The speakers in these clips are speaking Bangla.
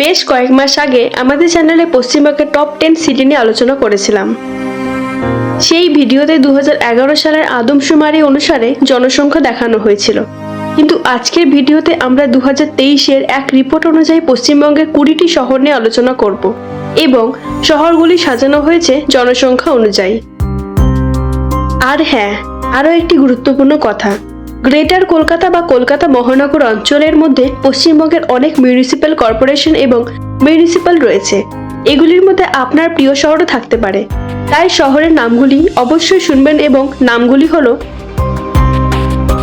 বেশ কয়েক মাস আগে আমাদের চ্যানেলে পশ্চিমবঙ্গের টপ টেন সিটি নিয়ে আলোচনা করেছিলাম। সেই ভিডিওতে দু হাজার এগারো সালের আদমশুমারি অনুসারে জনসংখ্যা দেখানো হয়েছিল। কিন্তু আজকের ভিডিওতে আমরা দু তেইশের এক রিপোর্ট অনুযায়ী পশ্চিমবঙ্গের কুড়িটি শহর নিয়ে আলোচনা করব এবং শহরগুলি সাজানো হয়েছে জনসংখ্যা অনুযায়ী। আর হ্যাঁ আরও একটি গুরুত্বপূর্ণ কথা। গ্রেটার কলকাতা বা কলকাতা মহানগর অঞ্চলের মধ্যে পশ্চিমবঙ্গের অনেক মিউনিসিপ্যাল কর্পোরেশন এবং মিউনিসিপ্যাল রয়েছে। এগুলির মধ্যে আপনার প্রিয় শহরও থাকতে পারে। তাই শহরের নামগুলি অবশ্যই শুনবেন এবং নামগুলি হল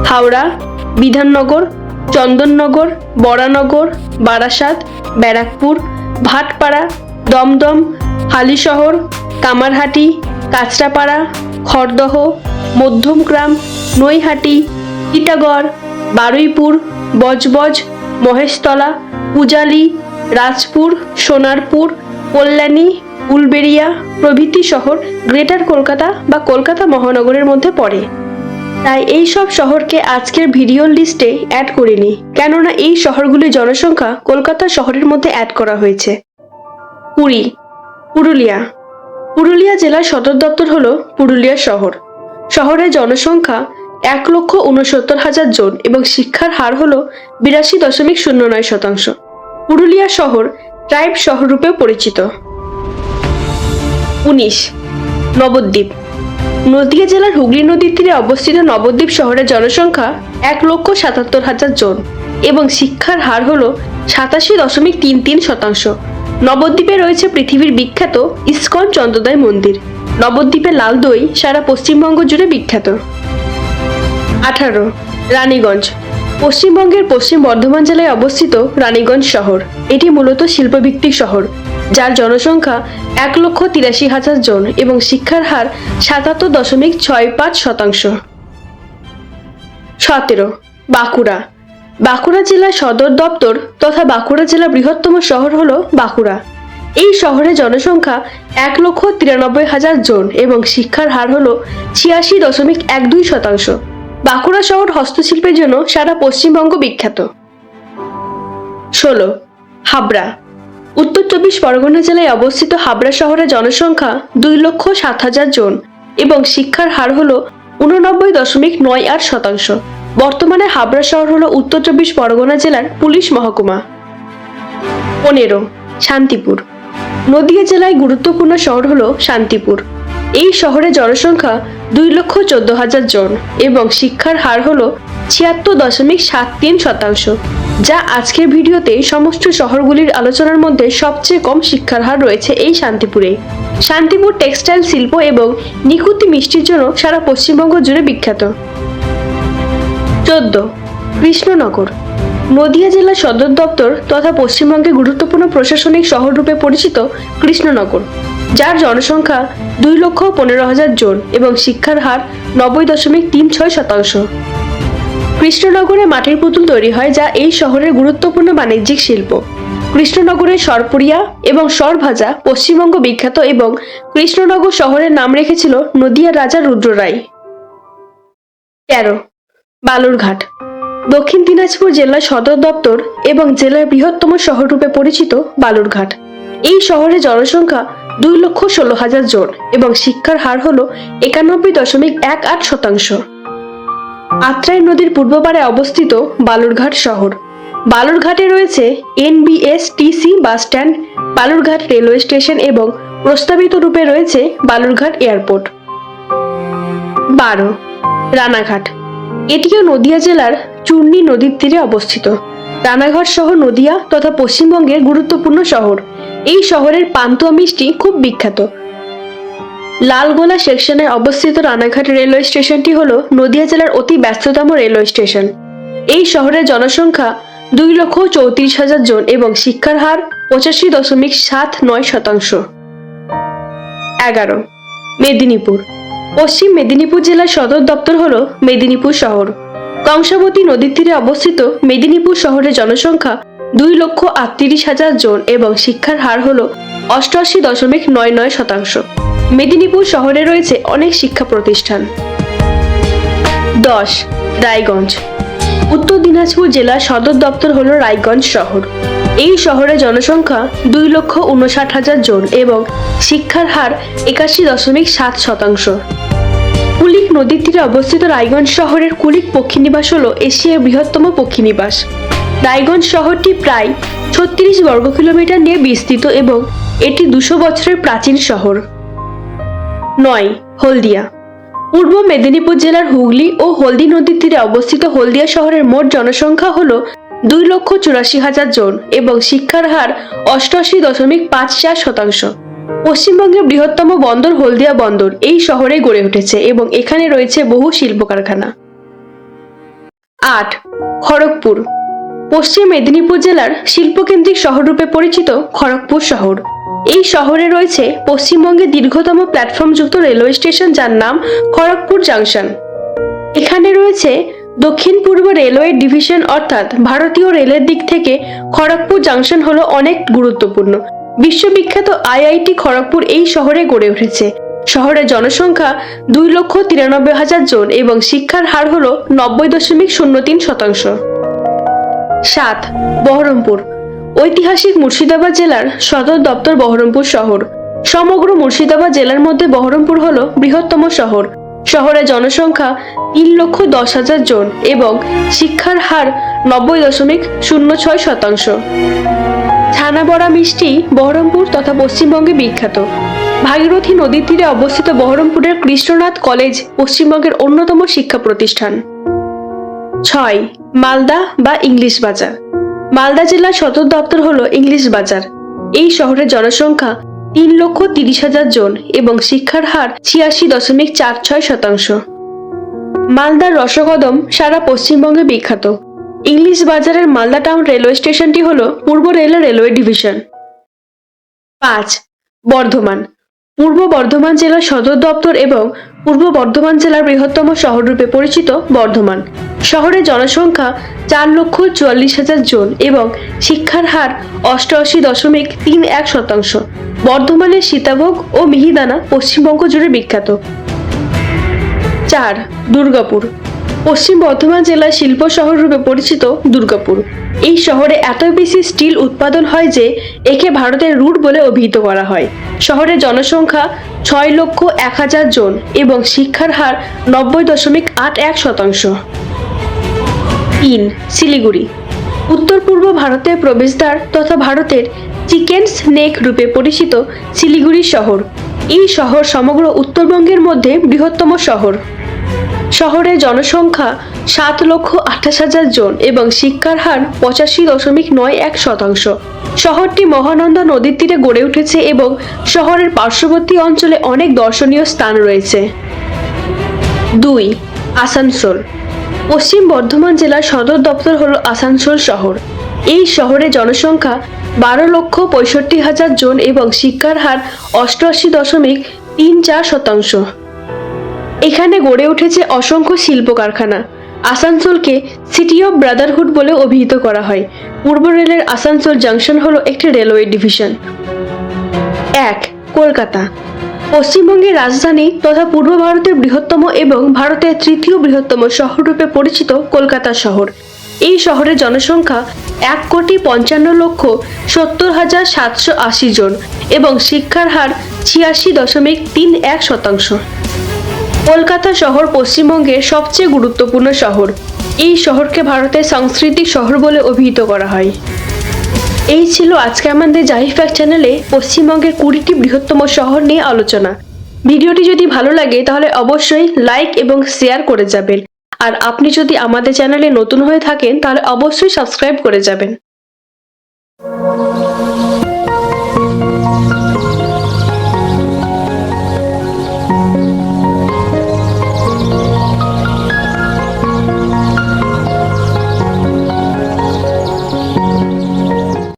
হাওড়া, বিধাননগর, চন্দননগর, বরানগর, বারাসাত, ব্যারাকপুর, ভাটপাড়া, দমদম, হালিশহর, কামারহাটি, কাঁচরাপাড়া, খড়দহ, মধ্যমগ্রাম, নৈহাটি টিটাগড় বারুইপুর, বজবজ, মহেশতলা, পূজালি, রাজপুর, সোনারপুর, কল্যাণী, উলবেড়িয়া প্রভৃতি শহর গ্রেটার কলকাতা বা কলকাতা মহানগরের মধ্যে পড়ে। তাই এই সব শহরকে আজকের ভিডিওর লিস্টে অ্যাড করিনি, কেননা এই শহরগুলির জনসংখ্যা কলকাতা শহরের মধ্যে অ্যাড করা হয়েছে। পুরী, পুরুলিয়া। পুরুলিয়া জেলার সদর দপ্তর হলো পুরুলিয়া শহর। শহরের জনসংখ্যা এক লক্ষ উনসত্তর হাজার জন এবং শিক্ষার হার হল বিরাশি দশমিক শূন্য নয় শতাংশ। পুরুলিয়া শহর ট্রাইব শহর রূপেও পরিচিত। উনিশ, নবদ্বীপ। নদিয়া জেলার হুগলি নদীর তীরে অবস্থিত নবদ্বীপ শহরের জনসংখ্যা এক লক্ষ সাতাত্তর হাজার জন এবং শিক্ষার হার হল সাতাশি দশমিক তিন তিন শতাংশ। নবদ্বীপে রয়েছে পৃথিবীর বিখ্যাত ইস্কন চন্দ্রদয় মন্দির। নবদ্বীপে লাল দই সারা পশ্চিমবঙ্গ জুড়ে বিখ্যাত। আঠারো, রানীগঞ্জ। পশ্চিমবঙ্গের পশ্চিম বর্ধমান জেলায় অবস্থিত রানীগঞ্জ শহর। এটি মূলত শিল্পভিত্তিক শহর, যার জনসংখ্যা এক লক্ষ তিরাশি হাজার জন এবং শিক্ষার হার সাতাত্তর দশমিক ছয় পাঁচ শতাংশ। সতেরো, বাঁকুড়া। বাঁকুড়া জেলার সদর দপ্তর তথা বাঁকুড়া জেলার বৃহত্তম শহর হল বাঁকুড়া। এই শহরের জনসংখ্যা এক লক্ষ তিরানব্বই হাজার জন এবং শিক্ষার হার হল ছিয়াশি দশমিক এক দুই শতাংশ। বাঁকুড়া শহর হস্তশিল্পের জন্য সারা পশ্চিমবঙ্গ বিখ্যাত। ষোলো, হাবড়া। উত্তর চব্বিশ পরগনা জেলায় অবস্থিত হাবড়া শহরের জনসংখ্যা দুই লক্ষ সাত হাজার জন এবং শিক্ষার হার হল উননব্বই দশমিক নয় আট শতাংশ। বর্তমানে হাবড়া শহর হল উত্তর চব্বিশ পরগনা জেলার পুলিশ মহকুমা। পনেরো, শান্তিপুর। নদিয়া জেলায় গুরুত্বপূর্ণ শহর হল শান্তিপুর। এই শহরের জনসংখ্যা দুই লক্ষ চোদ্দ হাজার জন এবং শিক্ষার হার হল ছিয়াত্তর দশমিক সাত তিন শতাংশ, যা আজকের ভিডিওতে সমস্ত শহরগুলির আলোচনার মধ্যে সবচেয়ে কম শিক্ষার হার রয়েছে এই শান্তিপুরে। শান্তিপুর টেক্সটাইল শিল্প এবং নিকুতি মিষ্টির জন্য সারা পশ্চিমবঙ্গ জুড়ে বিখ্যাত। চোদ্দ, কৃষ্ণনগর। নদিয়া জেলার সদর দপ্তর তথা পশ্চিমবঙ্গের গুরুত্বপূর্ণ প্রশাসনিক শহর রূপে পরিচিত কৃষ্ণনগর, যার জনসংখ্যা দুই লক্ষ পনেরো হাজার জন এবং শিক্ষার হার নব্বই দশমিক তিন ছয় শতাংশ। কৃষ্ণনগরে মাটির পুতুল তৈরি হয় যা এই শহরের গুরুত্বপূর্ণ বাণিজ্যিক শিল্প। কৃষ্ণনগরের সরপুরিয়া এবং সরভাজা পশ্চিমবঙ্গ বিখ্যাত এবং কৃষ্ণনগর শহরের নাম রেখেছিল নদিয়ার রাজা রুদ্র রায় তেরো, বালুরঘাট। দক্ষিণ দিনাজপুর জেলার সদর দপ্তর এবং জেলার বৃহত্তম শহর রূপে পরিচিত বালুরঘাট। এই শহরের জনসংখ্যা দুই লক্ষ ষোলো হাজার জন এবং শিক্ষার হার হল একানব্বই দশমিক এক আট শতাংশ। আত্রাই নদীর পূর্ব পারে অবস্থিত বালুরঘাট শহর। বালুরঘাটে রয়েছে NBS TC bus stand, Balurghat railway station এবং প্রস্তাবিত রূপে রয়েছে বালুরঘাট এয়ারপোর্ট। বারো, রানাঘাট। এটিও নদিয়া জেলার চূর্ণী নদীর তীরে অবস্থিত। রানাঘাট শহর নদিয়া তথা পশ্চিমবঙ্গের গুরুত্বপূর্ণ শহর। এই শহরের পান্তুয়া মিষ্টি খুব বিখ্যাত। লালগোলা সেকশনে অবস্থিত রানাঘাট রেলওয়ে স্টেশনটি হল নদিয়া জেলার অতি ব্যস্ততম রেলওয়ে স্টেশন। এই শহরের জনসংখ্যা দুই লক্ষ চৌত্রিশ হাজার জন এবং শিক্ষার হার পঁচাশি দশমিক সাত নয় শতাংশ। এগারো, মেদিনীপুর। পশ্চিম মেদিনীপুর জেলার সদর দপ্তর হল মেদিনীপুর শহর। কংসাবতী নদীর তীরে অবস্থিত মেদিনীপুর শহরের জনসংখ্যা দুই লক্ষ আটত্রিশ হাজার জন এবং শিক্ষার হার হল অষ্টআশি দশমিক নয় নয় শতাংশ। মেদিনীপুর শহরে রয়েছে অনেক শিক্ষা প্রতিষ্ঠান। দশ, রায়গঞ্জ। উত্তর দিনাজপুর জেলার সদর দপ্তর হল রায়গঞ্জ শহর। এই শহরের জনসংখ্যা দুই লক্ষ উনষাট হাজার জন এবং শিক্ষার হার একাশি দশমিক সাত শতাংশ। কুলিক নদীর তীরে অবস্থিত রায়গঞ্জ শহরের কুলিক পক্ষীনিবাস হল এশিয়ার বৃহত্তম পক্ষীনিবাস রায়গঞ্জ শহরটি প্রায় ছত্রিশ বর্গ কিলোমিটার নিয়ে বিস্তৃত এবং এটি দুশো বছরের প্রাচীন শহর। নয়, হলদিয়া। পূর্ব মেদিনীপুর জেলার হুগলি ও হলদি নদীর তীরে অবস্থিত হলদিয়া শহরের মোট জনসংখ্যা হল দুই লক্ষ চুরাশি হাজার জন এবং শিক্ষার হার অষ্টআশি দশমিক পাঁচ চার শতাংশ। পশ্চিমবঙ্গের বৃহত্তম বন্দর হলদিয়া বন্দর এই শহরে গড়ে উঠেছে এবং এখানে রয়েছে বহু শিল্প কারখানা আট, খড়গপুর। পশ্চিম মেদিনীপুর জেলার শিল্পকেন্দ্রিক শহররূপে পরিচিত খড়গপুর শহর। এই শহরে রয়েছে পশ্চিমবঙ্গের দীর্ঘতম প্ল্যাটফর্মযুক্ত রেলওয়ে স্টেশন যার নাম খড়গপুর জাংশন। এখানে রয়েছে দক্ষিণ পূর্ব রেলওয়ে ডিভিশন অর্থাৎ ভারতীয় রেলের দিক থেকে খড়গপুর জাংশন হলো অনেক গুরুত্বপূর্ণ। বিশ্ববিখ্যাত আইআইটি খড়গপুর এই শহরে গড়ে উঠেছে। শহরের জনসংখ্যা দুই লক্ষ তিরানব্বই হাজার জন এবং শিক্ষার হার হল নব্বই দশমিক শূন্য তিন শতাংশ। সাত, বহরমপুর। ঐতিহাসিক মুর্শিদাবাদ জেলার সদর দপ্তর বহরমপুর শহর। সমগ্র মুর্শিদাবাদ জেলার মধ্যে বহরমপুর হল বৃহত্তম শহর। শহরের জনসংখ্যা তিন লক্ষ দশ হাজার জন এবং শিক্ষার হার নব্বই দশমিক শূন্য ছয় শতাংশ। ছানাবড়া মিষ্টি বহরমপুর তথা পশ্চিমবঙ্গে বিখ্যাত। ভাগীরথী নদীর তীরে অবস্থিত বহরমপুরের কৃষ্ণনাথ কলেজ পশ্চিমবঙ্গের অন্যতম শিক্ষা প্রতিষ্ঠান। ছয়, মালদা বা ইংলিশ বাজার। মালদা জেলার সদর দপ্তর হল ইংলিশ বাজার। এই শহরের জনসংখ্যা তিন লক্ষ তিরিশ হাজার জন এবং শিক্ষার হার ছিয়াশি দশমিক চার ছয় শতাংশ। মালদার রসকদম সারা পশ্চিমবঙ্গে বিখ্যাত। ইংলিশ বাজারের মালদা টাউন রেলওয়ে স্টেশনটি হল পূর্ব রেলের রেলওয়ে ডিভিশন। পাঁচ, বর্ধমান। পূর্ব বর্ধমান জেলার সদর দপ্তর এবং পূর্ব বর্ধমান জেলার বৃহত্তম শহররূপে পরিচিত বর্ধমান। শহরের জনসংখ্যা চার লক্ষ চুয়াল্লিশ হাজার জন এবং শিক্ষার হার অষ্টআশি দশমিক তিন এক শতাংশ। বর্ধমানের সীতাভোগ ও মিহিদানা পশ্চিমবঙ্গ জুড়ে বিখ্যাত। চার, দুর্গাপুর। পশ্চিম বর্ধমান জেলার শিল্প শহর রূপে পরিচিত দুর্গাপুর। এই শহরে এত বেশি স্টিল উৎপাদন হয় যে একে ভারতের রুট বলে অভিহিত করা হয়। শহরের জনসংখ্যা ছয় লক্ষ এক হাজার জন এবং শিক্ষার হার নব্বই দশমিক আট এক শতাংশ। তিন, শিলিগুড়ি। উত্তর পূর্ব ভারতের প্রবেশদ্বার তথা ভারতের চিকেন স্নেক রূপে পরিচিত শিলিগুড়ি শহর। এই শহর সমগ্র উত্তরবঙ্গের মধ্যে বৃহত্তম শহর। শহরের জনসংখ্যা সাত লক্ষ আঠাশ হাজার জন এবং শিক্ষার হার পঁচাশি দশমিক নয় এক শতাংশ। শহরটি মহানন্দা নদীর তীরে গড়ে উঠেছে এবং শহরের পার্শ্ববর্তী অঞ্চলে অনেক দর্শনীয় স্থান রয়েছে। দুই, আসানসোল। পশ্চিম বর্ধমান জেলার সদর দপ্তর হল আসানসোল শহর। এই শহরে জনসংখ্যা বারো লক্ষ পঁয়ষট্টি হাজার জন এবং শিক্ষার হার অষ্টআশি দশমিক তিন চার শতাংশ। এখানে গড়ে উঠেছে অসংখ্য শিল্প কারখানা আসানসোলকে সিটি অফ ব্রাদারহুড বলে অভিহিত করা হয়। পূর্ব রেলের আসানসোল জাংশন হলো একটি রেলওয়ে ডিভিশন। এক, কলকাতা। পশ্চিমবঙ্গের রাজধানী তথা পূর্ব ভারতের বৃহত্তম এবং ভারতের তৃতীয় বৃহত্তম শহররূপে পরিচিত কলকাতা শহর। এই শহরের জনসংখ্যা এক কোটি পঞ্চান্ন লক্ষ সত্তর হাজার সাতশো আশি জন এবং শিক্ষার হার ছিয়াশি দশমিক তিন এক শতাংশ। কলকাতা শহর পশ্চিমবঙ্গের সবচেয়ে গুরুত্বপূর্ণ শহর। এই শহরকে ভারতের সাংস্কৃতিক শহর বলে অভিহিত করা হয়। এই ছিল আজকে আমাদের জাহিফ্যাক চ্যানেলে পশ্চিমবঙ্গের কুড়িটি বৃহত্তম শহর নিয়ে আলোচনা। ভিডিওটি যদি ভালো লাগে, তাহলে অবশ্যই লাইক এবং শেয়ার করে যাবেন। আর আপনি যদি আমাদের চ্যানেলে নতুন হয়ে থাকেন, তাহলে অবশ্যই সাবস্ক্রাইব করে যাবেন।